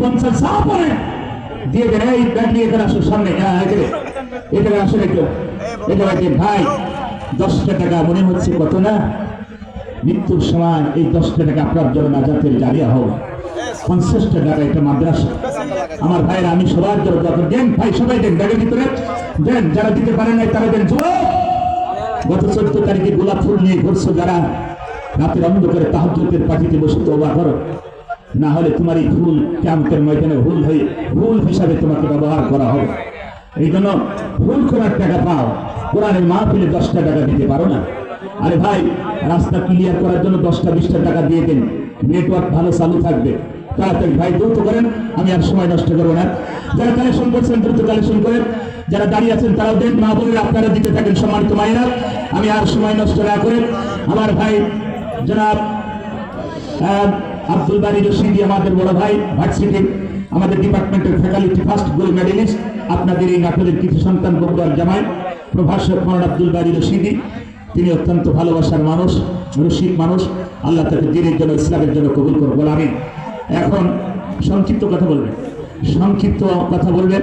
পঞ্চাশ দিয়ে এই এখানে আসো সামনে হ্যাঁ এখানে আসেন একটু এখানে আসেন। ভাই, দশটা টাকা, মনে হচ্ছে কত না? মৃত্যুর সময় এই দশটা টাকা আপনার জন্য নাজাতের জারিয়া হোক। একটা মাদ্রাসা। আমার ভাইরা আমি সবার জন্য দেন ভাই, সবাই দেন, ব্যাগের ভিতরে। দেন, যারা দিতে পারেন নাই, তারা দেন গত চোদ্দ তারিখে গোলাপ ফুল নিয়ে ঘুরছো যারা রাতের অন্ধকারে তাহাজ্জুদের পাঠিতে বসে তোবা করো। না হলে তোমার এই ভুল ক্যাম্পের ময়দানে ভুল হয়ে, ভুল হিসাবে তোমাকে ব্যবহার করা হবে। এই জন্য ভুল করার টাকা পাও, কোরআনের মাহফিলে দশটা টাকা দিতে পারো না। আরে ভাই, রাস্তা ক্লিয়ার করার জন্য দশটা, বিশটা টাকা দিয়ে দিন। নেটওয়ার্ক ভালো, চালু থাকবে। তাড়াতাড়ি ভাই, দ্রুত করেন, আমি আর সময় নষ্ট করব না। যারা কালেকশন করছেন, দ্রুত কালেকশন করেন। যারা দাঁড়িয়ে আছেন, তারাও দেন। মা বোনেরা, আপনারা দিতে থাকেন, সম্মানিত মায়েরা। আমি আর সময় নষ্ট না করে, আমার ভাই, জনাব আব্দুল বাড়ি রশিদি আমাদের বড় ভাই, ভার্সিটির আমাদের ডিপার্টমেন্টের ফ্যাকাল্টি ফার্স্ট গোল্ড মেডেলিস্ট আপনাদের এই নাটকের কিছু সন্তান বগুড়ার জামাই, প্রভাষক মোহাম্মদ আব্দুল বাড়ি রশিদি তিনি অত্যন্ত ভালোবাসার মানুষ, রসিক মানুষ। আল্লাহ তাকে দিনের জন্য, ইসলামের জন্য কবুল করব আমি এখন সংক্ষিপ্ত কথা বলবেন। সংক্ষিপ্ত কথা বলবেন।